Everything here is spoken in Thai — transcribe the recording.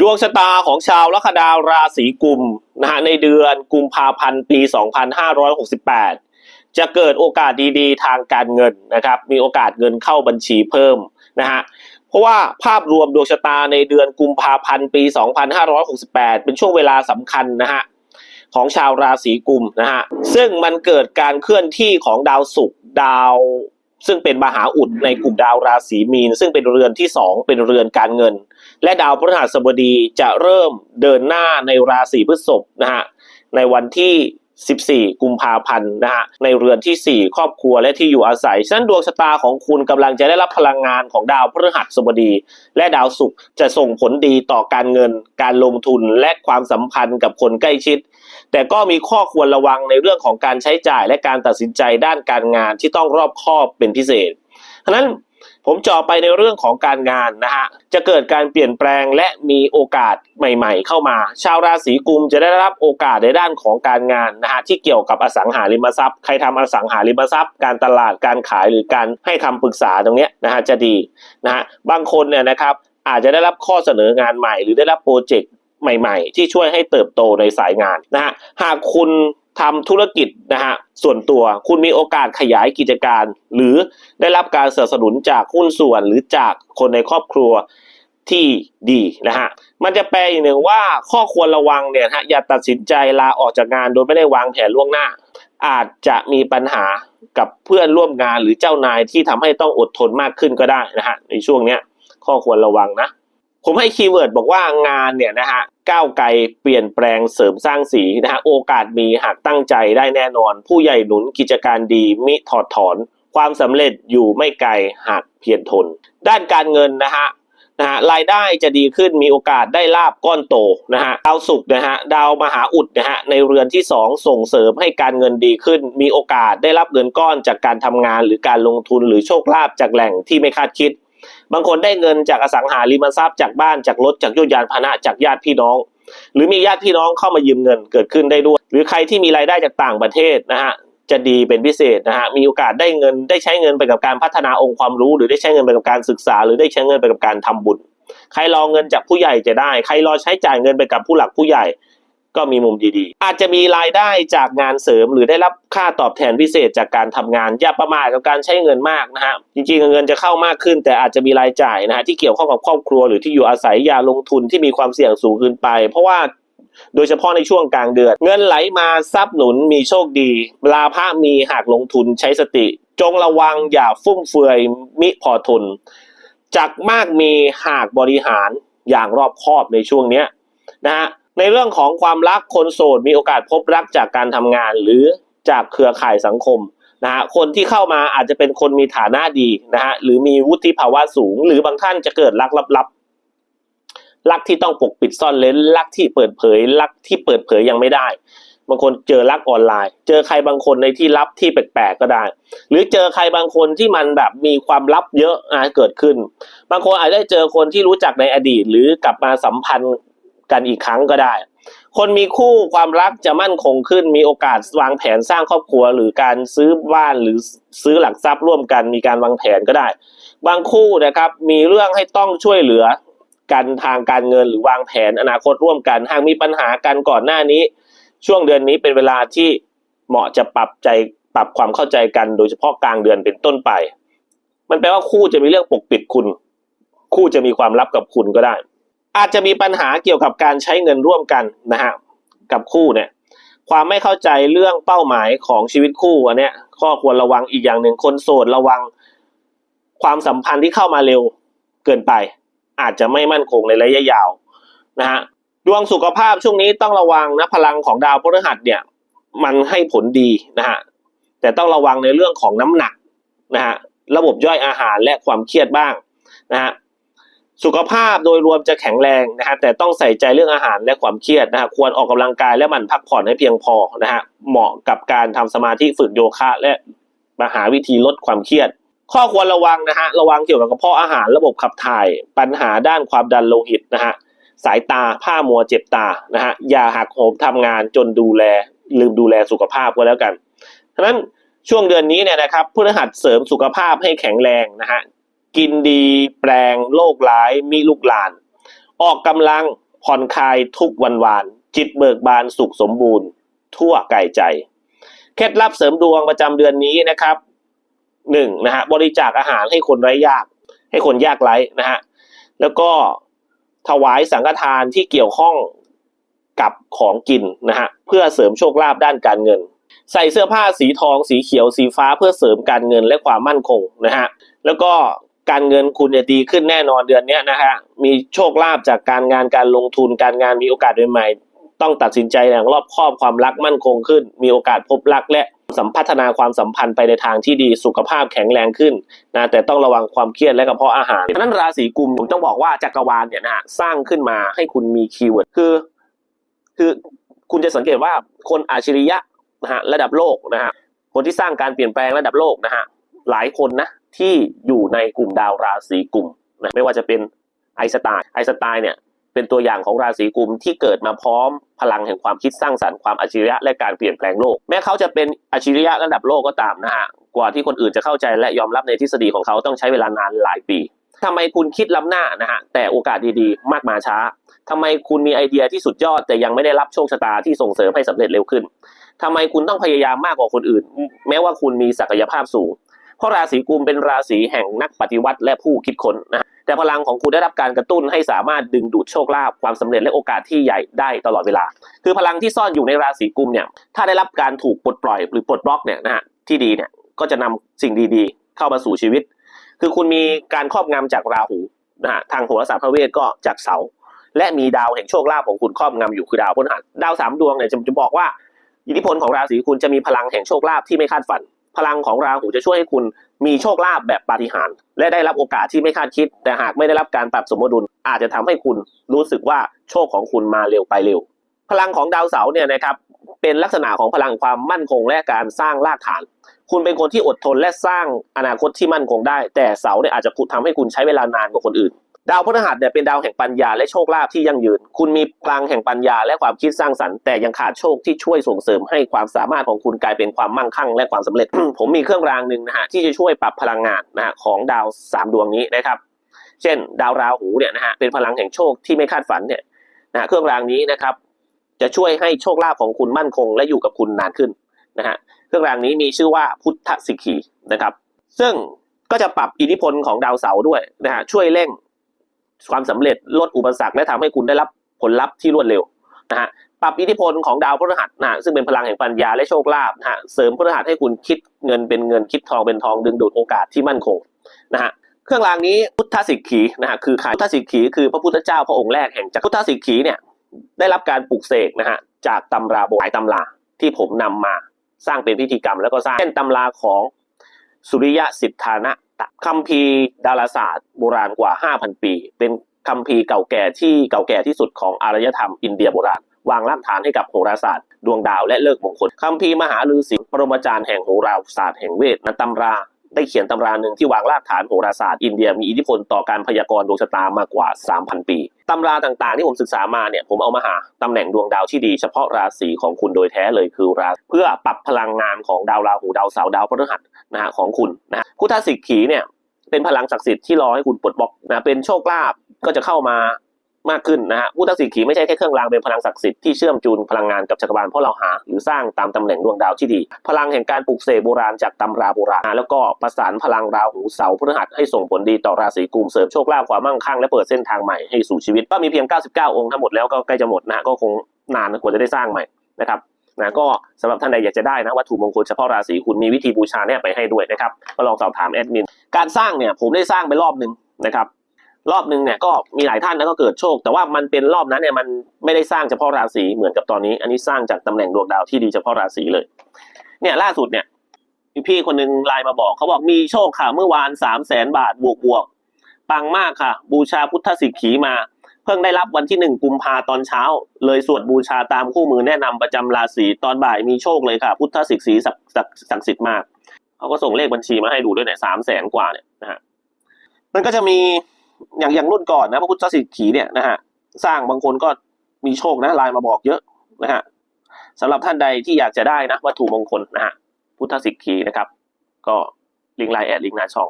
ดวงชะตาของชาวลัคนาราศีกุมนะฮะในเดือนกุมภาพันธ์ปี 2568 จะเกิดโอกาสดีๆ ทางการเงินนะครับ มีโอกาสเงินเข้าบัญชีเพิ่มนะฮะเพราะว่าภาพรวมดวงชะตาในเดือนกุมภาพันธ์ปี 2568 เป็นช่วงเวลาสำคัญนะฮะของชาวราศีกุมนะฮะซึ่งมันเกิดการเคลื่อนที่ของดาวศุกร์ดาว ซึ่งเป็นมหาอุดในกลุ่มดาวราศีมีน ซึ่งเป็นเรือนที่ 2 เป็นเรือนการเงิน และดาวพฤหัสบดีจะเริ่มเดินหน้าในราศีพฤษภนะฮะในวันที่ 14 กุมภาพันธ์นะฮะในเรือนที่ 4 ครอบครัวและที่อยู่อาศัยฉะนั้นดวงชะตาของคุณกำลังจะได้รับพลังงานของดาวพฤหัสบดี และดาวศุกร์จะส่งผลดีต่อการเงิน การลงทุนและความสัมพันธ์กับคนใกล้ชิด แต่ก็มีข้อควรระวังในเรื่องของการใช้จ่ายและการตัดสินใจด้านการงานที่ต้องรอบคอบเป็นพิเศษฉะนั้น ผมจาะไปในเรื่องของการงานนะฮะ จะเกิดการเปลี่ยนแปลงและมีโอกาสใหม่ ๆ เข้ามา ชาวราศีกุมจะได้รับโอกาสในด้านของการงานนะฮะที่เกี่ยวกับอสังหาริมทรัพย์ ใครทำอสังหาริมทรัพย์ การตลาด การขายหรือการให้คำปรึกษาตรงเนี้ยนะฮะจะดีนะฮะ บางคนเนี่ยนะครับอาจจะได้รับข้อเสนองานใหม่ หรือได้รับโปรเจกต์ใหม่ ๆ ที่ช่วยให้เติบโตในสายงานนะฮะ หากคุณ ทำธุรกิจนะฮะส่วนตัวคุณมีโอกาสขยายกิจการ หรือได้รับการสนับสนุนจากหุ้นส่วนหรือจากคนในครอบครัวที่ดีนะฮะมันจะแปลอีกหนึ่งว่าข้อควรระวังเนี่ยฮะอย่าตัดสินใจลาออกจากงานโดยไม่ได้วางแผนล่วงหน้า อาจจะมีปัญหากับเพื่อนร่วมงานหรือเจ้านายที่ทำให้ต้องอดทนมากขึ้นก็ได้นะฮะในช่วงเนี้ยข้อควรระวังนะ ผมให้คีย์เวิร์ดบอกว่างานเนี่ยนะฮะ ก้าวไกลเปลี่ยนแปลงเสริมสร้างสีนะฮะโอกาสมีหากตั้งใจได้แน่นอน ผู้ใหญ่หนุนกิจการดีมิถอดถอน ความสำเร็จอยู่ไม่ไกลหากเพียรทน ด้านการเงินนะฮะนะฮะรายได้จะดีขึ้นมีโอกาสได้ลาบก้อนโตนะฮะดาวศุกนะฮะดาวมหาอุดนะฮะในเรือนที่ 2 ส่งเสริมให้การเงินดีขึ้น มีโอกาสได้รับเงินก้อนจากการทำงาน หรือการลงทุนหรือโชคลาภจากแหล่งที่ไม่คาดคิด บางคนได้เงินจากอสังหาริมทรัพย์จากบ้านจากรถจากยวดยานพานะจากญาติพี่น้อง หรือมีญาติพี่น้องเข้ามายืมเงินเกิดขึ้นได้ด้วย หรือใครที่มีรายได้จากต่างประเทศนะฮะจะดีเป็นพิเศษนะฮะมีโอกาสได้เงินได้ใช้เงินไปกับการพัฒนาองค์ความรู้ หรือได้ใช้เงินไปกับการศึกษา หรือได้ใช้เงินไปกับการทำบุญ ใครรอเงินจากผู้ใหญ่จะได้ ใครรอใช้จ่ายเงินไปกับผู้หลักผู้ใหญ่ ก็มีมุมดีๆ อาจจะมีรายได้จากงานเสริมหรือได้รับค่าตอบแทนพิเศษจากการทำงาน อย่าประมาทกับการใช้เงินมากนะฮะ จริงๆ เงินจะเข้ามากขึ้น แต่อาจจะมีรายจ่ายนะฮะที่เกี่ยวข้องกับครอบครัวหรือที่อยู่อาศัยอย่าลงทุนที่มีความเสี่ยงสูงขึ้นไป เพราะว่าโดยเฉพาะในช่วงกลางเดือน เงินไหลมาทรัพย์หนุนมีโชคดีลาภะมีหากลงทุนใช้สติ จงระวังอย่าฟุ่มเฟือยมิพอทนจักมากมีหากบริหารอย่างรอบคอบในช่วงเนี้ยนะฮะ ในเรื่องของความรักคนโสดมีโอกาสพบรักจากการทำงาน หรือจากเครือข่ายสังคมนะฮะคนที่เข้ามาอาจจะเป็นคนมีฐานะดีนะฮะหรือมีวุฒิภาวะสูง หรือบางท่านจะเกิดรักลับๆรักที่ต้องปกปิดซ่อนเร้นรักที่เปิดเผยรักที่เปิดเผยยังไม่ได้ บางคนเจอรักออนไลน์ เจอใครบางคนในที่ลับที่แปลกๆก็ได้ หรือเจอใครบางคนที่มันแบบมีความลับเยอะอะเกิดขึ้น บางคนอาจจะได้เจอคนที่รู้จักในอดีต หรือกลับมาสัมพันธ์ กันอีกครั้งก็ได้ คนมีคู่ความรักจะมั่นคงขึ้น มีโอกาสวางแผนสร้างครอบครัว หรือการซื้อบ้านหรือซื้อหลักทรัพย์ร่วมกัน มีการวางแผนก็ได้ บางคู่นะครับมีเรื่องให้ต้องช่วยเหลือกันทางการเงินหรือวางแผนอนาคตร่วมกัน หากมีปัญหากันก่อนหน้านี้ ช่วงเดือนนี้เป็นเวลาที่เหมาะจะปรับใจปรับความเข้าใจกันโดยเฉพาะกลางเดือนเป็นต้นไป มันแปลว่าคู่จะมีเรื่องปกปิดคุณ คู่จะมีความลับกับคุณก็ได้ อาจจะมีปัญหาเกี่ยวกับการใช้เงินร่วมกันนะฮะกับคู่เนี่ยความไม่เข้าใจเรื่องเป้าหมายของชีวิตคู่อันเนี้ยข้อควรระวังอีกอย่างหนึ่งคนโสดระวัง ความสัมพันธ์ที่เข้ามาเร็วเกินไป อาจจะไม่มั่นคงในระยะยาวนะฮะดวงสุขภาพช่วงนี้ต้องระวังนะพลังของดาวพฤหัสเนี่ยมันให้ผลดีนะฮะแต่ต้องระวังในเรื่องของน้ำหนักนะฮะระบบย่อยอาหารและความเครียดบ้างนะฮะ สุขภาพโดยรวมจะแข็งแรงนะฮะแต่ต้องใส่ใจเรื่องอาหารและความเครียดนะฮะควรออกกำลังกายและมันพักผ่อนให้เพียงพอนะฮะเหมาะกับการทำสมาธิฝึกโยคะ และมาหาวิธีลดความเครียด ข้อควรระวังนะฮะระวังเกี่ยวกับกระเพาะอาหารระบบขับถ่าย ปัญหาด้านความดันโลหิตนะฮะสายตาผ้ามัวเจ็บตานะฮะอย่าหักโหมทำงานจนดูแล ลืมดูแลสุขภาพก็แล้วกันฉะนั้นช่วงเดือนนี้เนี่ยนะครับพฤหัสเสริมสุขภาพให้แข็งแรงนะฮะ กินดีแปลงโรคร้ายมีลูกหลาน ออกกำลังผ่อนคลายทุกวันวาน จิตเบิกบานสุขสมบูรณ์ ทั่วกายใจ เคล็ดลับเสริมดวงประจำเดือนนี้นะครับหนึ่งนะฮะบริจาคอาหารให้คนไร้ยาก ให้คนยากไร้นะฮะแล้วก็ถวายสังฆทานที่เกี่ยวข้องกับของกินนะฮะเพื่อเสริมโชคลาภด้านการเงิน ใส่เสื้อผ้าสีทองสีเขียวสีฟ้าเพื่อเสริมการเงินและความมั่นคงนะฮะแล้วก็ การเงินคุณจะดีขึ้นแน่นอนเดือนนี้นะฮะมีโชคลาภจากการงานการลงทุนการงานมีโอกาสใหม่ๆต้องตัดสินใจอย่างรอบคอบความรักมั่นคงขึ้น มีโอกาสพบรักและสัมพัฒนาความสัมพันธ์ไปในทางที่ดีสุขภาพแข็งแรงขึ้นนะแต่ต้องระวังความเครียดและกระเพาะอาหารฉะนั้นราศีกุมผมต้องบอกว่าจักรวาลเนี่ยนะฮะสร้างขึ้นมาให้คุณมีคีย์เวิร์ดคือ คือคุณจะสังเกตว่าคนอาชริยะนะฮะระดับโลกนะฮะคนที่สร้างการเปลี่ยนแปลงระดับโลกนะฮะหลายคนนะ ที่อยู่ในกลุ่มดาวราศีกลุ่มนะไม่ว่าจะเป็นไอสไตน์ไอสไตน์เนี่ยเป็นตัวอย่างของราศีกุมที่เกิดมาพร้อมพลังแห่งความคิดสร้างสรรค์ความอัจฉริยะและการเปลี่ยนแปลงโลก แม้เขาจะเป็นอัจฉริยะระดับโลกก็ตามนะฮะกว่าที่คนอื่นจะเข้าใจและยอมรับในทฤษฎีของเขาต้องใช้เวลานานหลายปีทำไมคุณคิดล้ำหน้านะฮะแต่โอกาสดีๆ มากมาช้าทำไมคุณมีไอเดียที่สุดยอด แต่ยังไม่ได้รับโชคชะตาที่ส่งเสริมให้สำเร็จเร็วขึ้นทำไมคุณต้องพยายามมากกว่าคนอื่น แม้ว่าคุณมีศักยภาพสูง เพราะราศีกุมเป็นราศีแห่งนักปฏิวัติและผู้คิดค้นนะแต่พลังของคุณได้รับการกระตุ้นให้สามารถดึงดูดโชคลาภความสำเร็จและโอกาสที่ใหญ่ได้ตลอดเวลา คือพลังที่ซ่อนอยู่ในราศีกุมเนี่ยถ้าได้รับการถูกปลดปล่อยหรือปลดบล็อกเนี่ยนะฮะที่ดีเนี่ยก็จะนำสิ่งดีๆ เข้ามาสู่ชีวิต คือคุณมีการครอบงำจากราหูนะฮะทางโหราศาสตร์พระเวทก็จากเสาและมีดาวแห่งโชคลาภของคุณครอบงำอยู่คือดาวพฤหัสดาวสามดวงเนี่ยจะจะบอกว่าอิทธิพลของราศีคุณจะมีพลังแห่งโชคลาภที่ไม่คาดฝัน พลังของราหูจะช่วยให้คุณมีโชคลาภแบบปาฏิหาริย์และได้รับโอกาสที่ไม่คาดคิด แต่หากไม่ได้รับการปรับสมดุล อาจจะทำให้คุณรู้สึกว่าโชคของคุณมาเร็วไปเร็ว พลังของดาวเสาร์เนี่ยนะครับเป็นลักษณะของพลังความมั่นคงและการสร้างรากฐาน คุณเป็นคนที่อดทนและสร้างอนาคตที่มั่นคงได้ แต่เสาร์เนี่ยอาจจะทำให้คุณใช้เวลานานกว่าคนอื่น ดาวพฤหัสเนี่ยเป็นดาวแห่งปัญญาและโชคลาภที่ยั่งยืน คุณมีพลังแห่งปัญญาและความคิดสร้างสรรค์แต่ยังขาดโชคที่ช่วยส่งเสริมให้ความสามารถของคุณกลายเป็นความมั่งคั่งและความสำเร็จ ผมมีเครื่องรางหนึ่งนะฮะที่จะช่วยปรับพลังงานนะฮะของดาวสามดวงนี้นะครับ เช่น ดาวราหูเนี่ยนะฮะเป็นพลังแห่งโชคที่ไม่คาดฝันเนี่ยนะฮะเครื่องรางนี้นะครับจะช่วยให้โชคลาภของคุณมั่นคง และอยู่กับคุณนานขึ้นนะฮะเครื่องรางนี้มีชื่อว่าพุทธสิกีนะครับ ซึ่งก็จะปรับอิทธิพลของดาวเสาร์ด้วยนะฮะช่วยเร่ง ความสำเร็จลดอุปสรรคและทำให้คุณได้รับผลลัพธ์ที่รวดเร็วนะฮะปรับอิทธิพลของดาวพฤหัสนะซึ่งเป็นพลังแห่งปัญญาและโชคลาภนะฮะเสริมพฤหัสให้คุณคิดเงินเป็นเงินคิดทองเป็นทองดึงดูดโอกาสที่มั่นคงนะฮะเครื่องรางนี้พุทธสิกขีนะฮะคือใครพุทธสิกขีคือพระพุทธเจ้าพระองค์แรกแห่งจักรพุทธสิกขีเนี่ยได้รับการปลุกเสกนะฮะจากตำราโบราณตำราที่ผมนำมาสร้างเป็นพิธีกรรมแล้วก็สร้างเช่นตำราของ สุริยะสิทธานะตะคัมภีร์ดาราศาสตร์โบราณกว่า 5,000 ปี เป็นคัมภีร์เก่าแก่ที่เก่าแก่ที่สุดของอารยธรรมอินเดียโบราณ วางรากฐานให้กับโหราศาสตร์ ดวงดาวและเลิกมงคลคัมภีร์มหาฤาษีปรมาจารย์แห่งโหราศาสตร์แห่งเวทนตำรา ได้เขียนตำราหนึ่งที่วางรากฐานโหราศาสตร์อินเดียมีอิทธิพลต่อการพยากรณ์ดวงชะตามากกว่า 3,000 ปีตำราต่างๆที่ผมศึกษามาเนี่ยผมเอามาหาตำแหน่งดวงดาวที่ดีเฉพาะราศีของคุณโดยแท้เลยคือราเพื่อปรับพลังงานของดาวราหูดาวเสาร์ดาวพฤหัสนะฮะของคุณนะฮะพุทธสิกขีเนี่ยเป็นพลังศักดิ์สิทธิ์ที่รอให้คุณปลดบล็อกนะเป็นโชคลาภก็จะเข้ามา มากขึ้นนะฮะพุทธสิขีไม่ใช่แค่เครื่องรางเป็นพลังศักดิ์สิทธิ์ที่เชื่อมจูนพลังงานกับจักรวาลเพราะเราหา หรือสร้างตามตำแหน่งดวงดาวที่ดี พลังแห่งการปลูกเสกโบราณจากตำราโบราณนะแล้วก็ประสานพลังราหูเสาพฤหัสให้ส่งผลดีต่อราศีกุมเสริมโชคลาภความมั่งคั่งและเปิดเส้นทางใหม่ให้สู่ชีวิตก็มีเพียง 99 องค์ทั้งหมดแล้วก็ใกล้จะหมดนะฮะก็คงนานกว่าจะได้สร้างใหม่นะครับนะก็สำหรับท่านใดอยากจะได้นะวัตถุมงคลเฉพาะราศีคุณมีวิธีบูชาเนี่ยไปให้ด้วยนะครับก็ลองสอบถามแอดมินการสร้างเนี่ยผมได้สร้างไปรอบหนึ่งนะครับ รอบหนึ่งเนี่ยก็มีหลายท่านนะก็เกิดโชค แต่ว่ามันเป็นรอบนั้นเนี่ยมันไม่ได้สร้างเฉพาะราศีเหมือนกับตอนนี้ อันนี้สร้างจากตำแหน่งดวงดาวที่ดีเฉพาะราศีเลย เนี่ยล่าสุดเนี่ยมีพี่คนหนึงไลน์มาบอกเขาบอกมีโชคค่ะเมื่อวานสามแสนบาทบวกบวกปังมากค่ะ บูชาพุทธสิกขีมา เพิ่งได้รับวันที่หนึ่งกุมภาตอนเช้า เลยสวดบูชาตามคู่มือแนะนำประจำราศีตอนบ่ายมีโชคเลยค่ะ พุทธสิกขีศักดิ์ศักดิ์ศักดิ์สิทธิ์มากเขาก็ส่งเลขบัญชีมาให้ดูด้วยเนี่ยสามแสนกว่าเนี่ยนะฮะมันก็จะมี อย่างอย่างรุ่นก่อนนะพระพุทธสิกขีเนี่ยนะฮะสร้างบางคนก็มีโชคนะไลน์มาบอกเยอะนะฮะสำหรับท่านใดที่อยากจะได้นะวัตถุมงคลนะฮะพุทธสิกขีนะครับ ก็ลิงไลน์แอดลิงนาช่อง